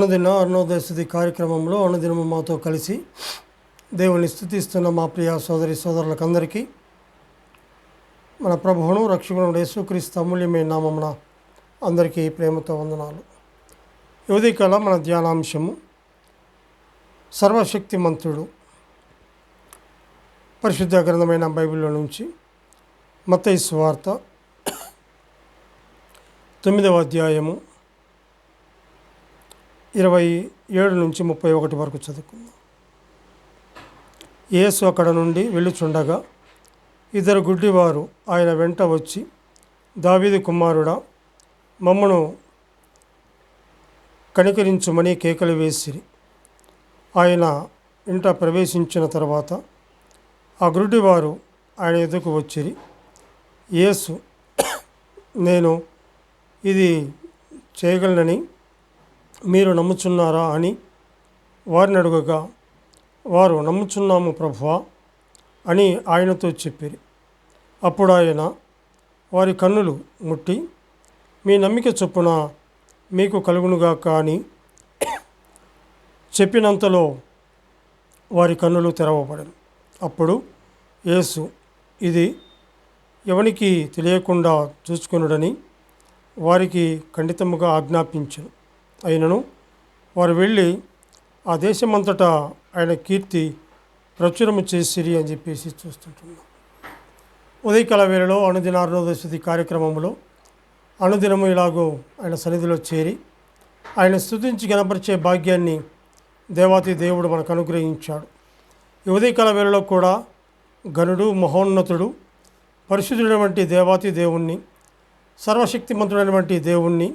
అనుదిన అరుణోదయస్థుతి కార్యక్రమంలో అనుదినము మాతో కలిసి దేవుని స్థుతిస్తున్న మా ప్రియ సోదరి సోదరులకందరికీ మన ప్రభువును రక్షకుడు యేసుక్రీస్తు అమూల్యమైన నామమున అందరికీ ప్రేమతో వందనాలు. యువదీకాల మన ధ్యానాంశము. సర్వశక్తిమంతుడు పరిశుద్ధ గ్రంథమైన బైబిల్లో నుంచి మత్తయి వార్త తొమ్మిదవ అధ్యాయము. ఇరవై ఏడు నుంచి ముప్పై ఒకటి వరకు చదువుకుందాం. యేసు అక్కడ నుండి వెళ్ళుచుండగా ఇద్దరు గుడ్డివారు ఆయన వెంట వచ్చి దావీదు కుమారుడా మమ్మను కనికరించుమని కేకలు వేసిరి. ఆయన ఇంట ప్రవేశించిన తర్వాత ఆ గుడ్డివారు ఆయన ఎదుకు వచ్చిరి. యేసు నేను ఇది చేయగలనని మీరు నమ్ముచున్నారా అని వారిని అడుగగా వారు నమ్ముచున్నాము ప్రభువా అని ఆయనతో చెప్పిరి. అప్పుడు ఆయన వారి కన్నులు ముట్టి మీ నమ్మిక చొప్పున మీకు కలుగునుగా కానీ చెప్పినంతలో వారి కన్నులు తెరవబడను. అప్పుడు యేసు ఇది ఎవనికి తెలియకుండా చూసుకునుడని వారికి ఖండితముగా ఆజ్ఞాపించను. అయినను వారు వెళ్ళి ఆ దేశమంతటా ఆయన కీర్తి ప్రచురము చేసిరి అని చెప్పేసి చూస్తుంటున్నాం. ఉదయకాల వేళలో అనుదిన అరుణోదశతి కార్యక్రమంలో అనుదినము ఇలాగో ఆయన సన్నిధిలో చేరి ఆయన స్థుతించి గనపరిచే భాగ్యాన్ని దేవాతి దేవుడు మనకు అనుగ్రహించాడు. ఈ ఉదయకాల వేళలో కూడా గనుడు మహోన్నతుడు పరిశుద్ధుడైనటువంటి దేవాతి దేవుణ్ణి సర్వశక్తిమంతుడైనటువంటి దేవుణ్ణి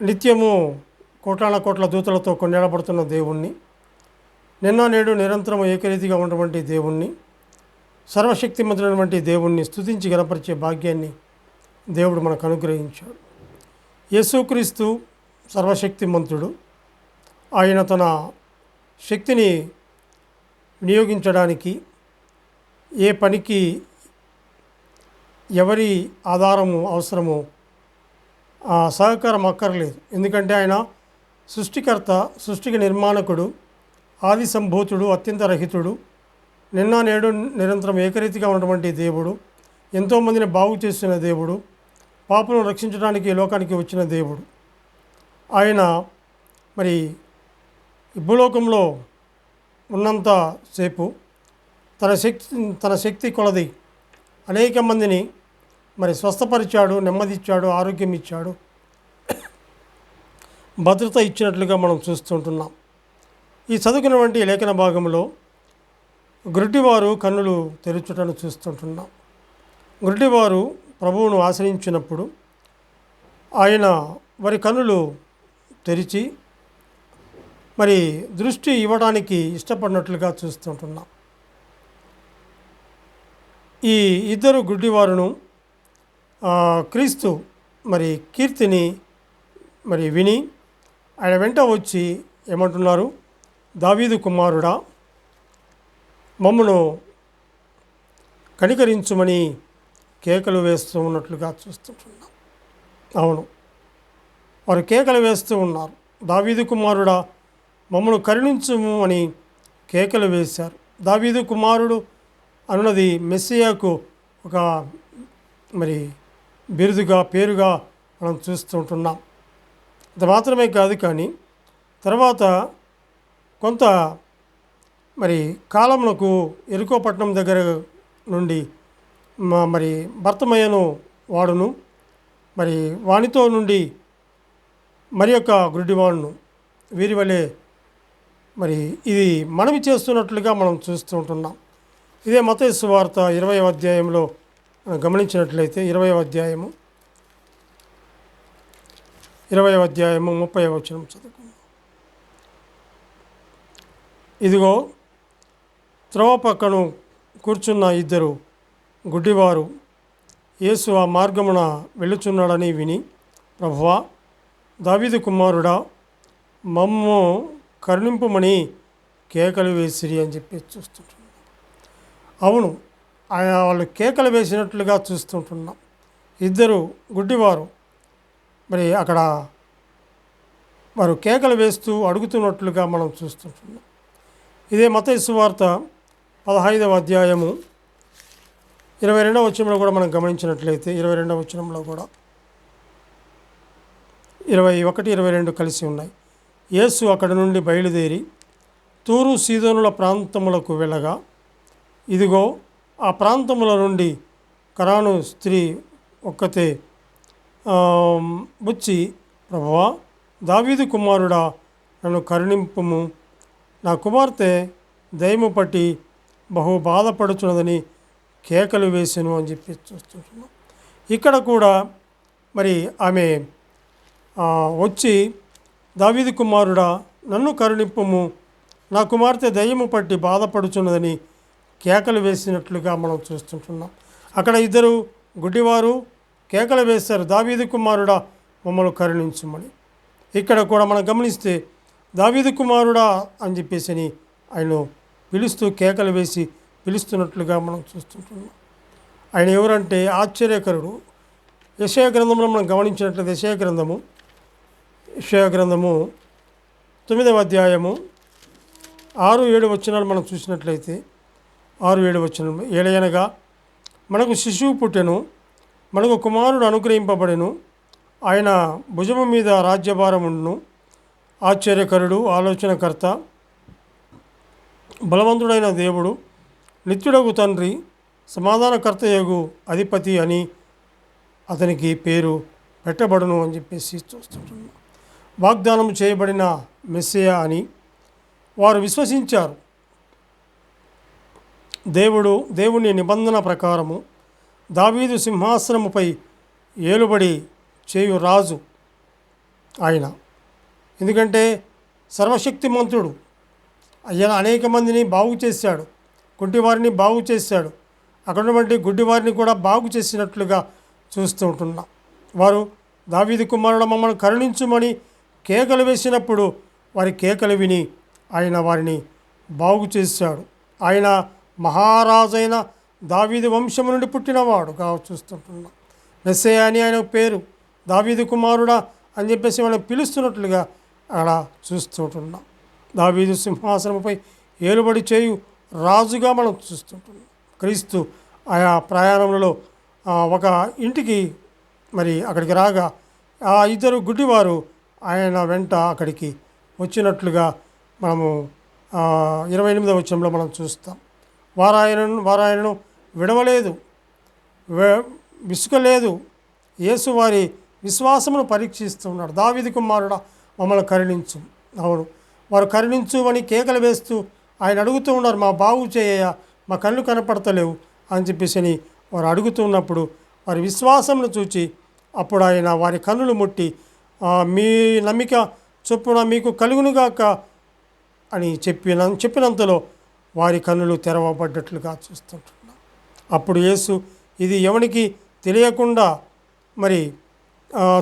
నిత్యము కోటాల కోట్ల దూతలతో కొనియాడబడుతున్న దేవుణ్ణి. నిన్న నేడు నిరంతరం ఏకరీతిగా ఉన్నటువంటి దేవుణ్ణి. సర్వశక్తిమంతుడైనటువంటి దేవుణ్ణి స్థుతించి గనపరిచే భాగ్యాన్ని దేవుడు మనకు అనుగ్రహించాడు. యేసుక్రీస్తు సర్వశక్తిమంతుడు. ఆయన తన శక్తిని వినియోగించడానికి ఏ పనికి ఎవరి ఆధారము అవసరమో సహకారం అక్కర్లేదు. ఎందుకంటే ఆయన సృష్టికర్త సృష్టికి నిర్మాణకుడు ఆది సంభూతుడు అత్యంత రహితుడు నిన్న నేడు నిరంతరం ఏకరీతిగా ఉన్నటువంటి దేవుడు ఎంతోమందిని బాగు చేసిన దేవుడు పాపను రక్షించడానికి ఈ లోకానికి వచ్చిన దేవుడు. ఆయన మరి భూలోకంలో ఉన్నంత సేపు తన శక్తి తన శక్తి కొలది అనేక మందిని మరి స్వస్థపరిచాడు నెమ్మదిచ్చాడు ఆరోగ్యం ఇచ్చాడు భద్రత ఇచ్చినట్లుగా మనం చూస్తుంటున్నాం. ఈ చదువుకున్నటువంటి లేఖన భాగంలో గుడ్డివారు కన్నులు తెరుచుటను చూస్తుంటున్నాం. గుడ్డివారు ప్రభువును ఆశ్రయించినప్పుడు ఆయన వారి కన్నులు తెరిచి మరి దృష్టి ఇవ్వడానికి ఇష్టపడినట్లుగా చూస్తుంటున్నాం. ఈ ఇద్దరు గుడ్డివారును క్రీస్తు మరి కీర్తిని మరి విని ఆయన వెంట వచ్చి ఏమంటున్నారు? దావీదు కుమారుడా మమ్మను కనికరించుమని కేకలు వేస్తూ ఉన్నట్లుగా చూస్తుంటున్నాం. అవును. వారు కేకలు వేస్తూ ఉన్నారు. దావీదు కుమారుడా మమ్మను కరుణించుము అని కేకలు వేశారు. దావీదు కుమారుడు అన్నది మెస్సియాకు ఒక మరి బిరుదుగా పేరుగా మనం చూస్తుంటున్నాం అది మాత్రమే కాదు కానీ తర్వాత కొంత మరి కాలమునకు ఎరుకోపట్నం దగ్గర నుండి మా మరి భర్తమయ్యను వాడును. మరి వానితో నుండి మరి యొక్క గుడ్డివాడును వీరి వలె మరి ఇది మనవి చేస్తున్నట్లుగా మనం చూస్తూ ఉంటున్నాం. ఇదే మత సువార్త ఇరవై అధ్యాయంలో గమనించినట్లయితే ఇరవై అధ్యాయము ఇరవై అధ్యాయము ముప్పై వచనం చదువుకుందాం. ఇదిగో త్రోవ పక్కను కూర్చున్న ఇద్దరు గుడ్డివారు యేసు ఆ మార్గమున వెళ్ళుచున్నాడని విని ప్రభువా దావిది కుమారుడా మమ్ము కరుణింపుమని కేకలు వేసిరి అని చెప్పి చూస్తుంటున్నాడు అవును ఆయన వాళ్ళు కేకలు వేసినట్లుగా చూస్తుంటున్నాం. ఇద్దరు గుడ్డివారు. మరి అక్కడ వారు కేకలు వేస్తూ అడుగుతున్నట్లుగా మనం చూస్తుంటున్నాం. ఇదే మత సువార్త పదహైదవ అధ్యాయము ఇరవై రెండవ వచనంలో కూడా మనం గమనించినట్లయితే ఇరవై రెండవ వచనంలో కూడా ఇరవై ఒకటి ఇరవై రెండు కలిసి ఉన్నాయి. యేసు అక్కడ నుండి బయలుదేరి తూరు సీదోనుల ప్రాంతములకు వెళ్ళగా ఇదిగో ఆ ప్రాంతముల నుండి కరాను స్త్రీ ఒక్కతే వచ్చి ప్రభువా దావీదు కుమారుడా నన్ను కరుణింపుము. నా కుమార్తె దయము పట్టి బహు బాధపడుచున్నదని కేకలు వేసాను అని చెప్పి చూస్తున్నాం. ఇక్కడ కూడా మరి ఆమె వచ్చి దావీదు కుమారుడా నన్ను కరుణింపము. నా కుమార్తె దయ్యము పట్టి బాధపడుచున్నదని కేకలు వేసినట్లుగా మనం చూస్తుంటున్నాం. అక్కడ ఇద్దరు గుడ్డివారు కేకలు వేశారు. దావీదు కుమారుడా మమ్మల్ని కరుణించమని. ఇక్కడ కూడా మనం గమనిస్తే దావీదు కుమారుడా అని చెప్పేసి అని ఆయన పిలుస్తూ కేకలు వేసి పిలుస్తున్నట్లుగా మనం చూస్తుంటున్నాం. ఆయన ఎవరంటే ఆశ్చర్యకరుడు. యశయ గ్రంథంలో మనం గమనించినట్లయితే యశయ గ్రంథము యశయ గ్రంథము తొమ్మిదవ అధ్యాయము ఆరు ఏడు వచ్చినాలు మనం చూసినట్లయితే ఆరు ఏడు వచ్చిన ఏడయనగా మనకు శిశువు పుట్టెను మనకు కుమారుడు అనుగ్రహింపబడెను ఆయన భుజము మీద రాజ్యభారముండును ఆశ్చర్యకరుడు ఆలోచనకర్త బలవంతుడైన దేవుడు నిత్యుడగు తండ్రి సమాధానకర్తయగు అధిపతి అని అతనికి పేరు పెట్టబడును అని చెప్పేసి చూస్తుంటున్నాం వాగ్దానం చేయబడిన మెస్సియా అని వారు విశ్వసించారు. దేవుడు దేవుని నిబంధన ప్రకారము దావీదు సింహాసనముపై ఏలుబడి చేయు రాజు ఆయన. ఎందుకంటే సర్వశక్తిమంతుడు. ఆయన అనేక మందిని బాగు చేశాడు. కుంటివారిని బాగు చేశాడు. అక్కడ ఉన్నటువంటి గుడ్డివారిని కూడా బాగు చేసినట్లుగా చూస్తూ ఉంటున్నాం వారు దావీదు కుమారుడు మమ్మల్ని కరుణించుమని కేకలు వేసినప్పుడు వారి కేకలు విని ఆయన వారిని బాగు చేశాడు. ఆయన మహారాజైన దావీదు వంశము నుండి పుట్టినవాడుగా చూస్తుంటున్నాం. మెస్సే అని ఆయన పేరు దావీదు కుమారుడా అని చెప్పేసి మనం పిలుస్తున్నట్లుగా అక్కడ చూస్తుంటున్నాం. దావీదు సింహాసనముపై ఏలుబడి చేయు రాజుగా మనం చూస్తుంటున్నాం. క్రీస్తు ఆయా ప్రయాణంలో ఒక ఇంటికి మరి అక్కడికి రాగా ఆ ఇద్దరు గుడ్డివారు ఆయన వెంట అక్కడికి వచ్చినట్లుగా మనము ఇరవై ఎనిమిదవ వచ్చంలో మనం చూస్తాం. వారాయనను వారాయనను విడవలేదు విసుకలేదు. యేసు వారి విశ్వాసమును పరీక్షిస్తున్నాడు. దావిది కుమారుడా మమ్మల్ని కరుణించు. అవును వారు కరుణించు అని కేకలు వేస్తూ ఆయన అడుగుతూ ఉన్నారు మా బాగు చేయ మా కళ్ళు కనపడతలేవు అని చెప్పేసి అని వారు అడుగుతున్నప్పుడు వారి విశ్వాసమును చూచి అప్పుడు ఆయన వారి కన్నులు ముట్టి మీ నమ్మిక చొప్పున మీకు కలుగునుగాక అని చెప్పిన చెప్పినంతలో వారి కన్నులు తెరవబడ్డట్లుగా చూస్తుంటున్నాం. అప్పుడు యేసు ఇది ఎవనికి తెలియకుండా మరి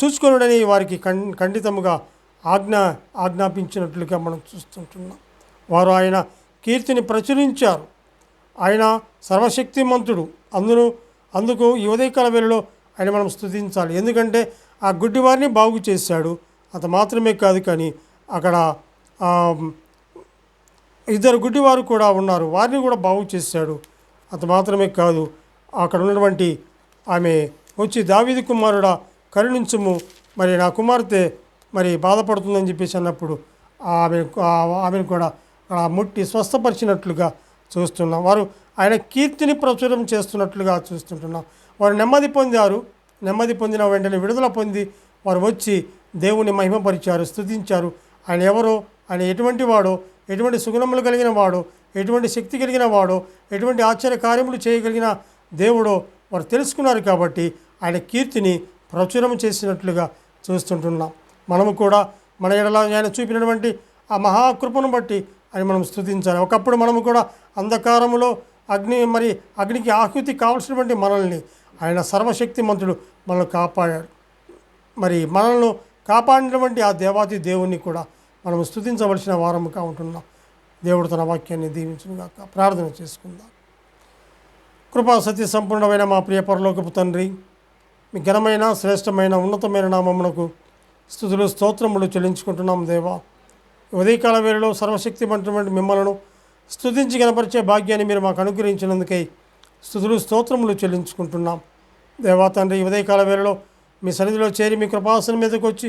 చూసుకొనుడని వారికి కం ఖండితముగా ఆజ్ఞ ఆజ్ఞాపించినట్లుగా మనం చూస్తుంటున్నాం. వారు ఆయన కీర్తిని ప్రచురించారు. ఆయన సర్వశక్తిమంతుడు. అందును అందుకు ఈ ఉదయకాల వేళలో ఆయన మనం స్తుతించాలి. ఎందుకంటే ఆ గుడ్డివారిని బాగు చేశాడు. అంత మాత్రమే కాదు కానీ అక్కడ ఇద్దరు గుడ్డివారు కూడా ఉన్నారు. వారిని కూడా బాగు చేశాడు. అంత మాత్రమే కాదు అక్కడ ఉన్నటువంటి ఆమె వచ్చి దావీది కుమారుడా కరుణించుము. మరి నా కుమార్తె మరి బాధపడుతుందని చెప్పేసి అన్నప్పుడు ఆమె ఆమెను కూడా ముట్టి స్వస్థపరిచినట్లుగా చూస్తున్నాం. వారు ఆయన కీర్తిని ప్రచురం చేస్తున్నట్లుగా చూస్తుంటున్నాం. వారు నెమ్మది పొందారు. నెమ్మది పొందిన వెంటనే విడుదల పొంది వారు వచ్చి దేవుని మహిమపరిచారు స్థుతించారు ఆయన ఎవరో ఆయన ఎటువంటి వాడో ఎటువంటి సుగుణములు కలిగిన వాడో ఎటువంటి శక్తి కలిగిన వాడో ఎటువంటి ఆశ్చర్య కార్యములు చేయగలిగిన దేవుడో వారు తెలుసుకున్నారు కాబట్టి ఆయన కీర్తిని ప్రచురం చేసినట్లుగా చూస్తుంటున్నాం. మనము కూడా మన ఎడలా ఆయన చూపినటువంటి ఆ మహాకృపను బట్టి అని మనం స్తుతించాలి. ఒకప్పుడు మనము కూడా అంధకారములో అగ్ని మరి అగ్నికి ఆహుతి కావలసినటువంటి మనల్ని ఆయన సర్వశక్తి మంతుడు మనల్ని కాపాడాడు. మరి మనల్ని కాపాడినటువంటి ఆ దేవాతి దేవుణ్ణి కూడా మనం స్తుతించవలసిన వారముగా ఉంటున్నాం దేవుడు తన వాక్యాన్ని దీవించుగాక ప్రార్థన చేసుకుందాం. కృపా సత్య సంపూర్ణమైన మా ప్రియ పరలోకపు తండ్రి మీ ఘనమైన శ్రేష్టమైన ఉన్నతమైన నామమునకు స్థుతులు స్తోత్రములు చెల్లించుకుంటున్నాం దేవా. ఉదయకాల వేళలో సర్వశక్తిమంతమైన మిమ్మలను స్థుతించి కనపరిచే భాగ్యాన్ని మీరు మాకు అనుగ్రహించినందుకై స్థుతులు స్తోత్రములు చెల్లించుకుంటున్నాం. దేవా తండ్రి ఉదయకాల వేళలో మీ సన్నిధిలో చేరి మీ కృపాసనం మీదకి వచ్చి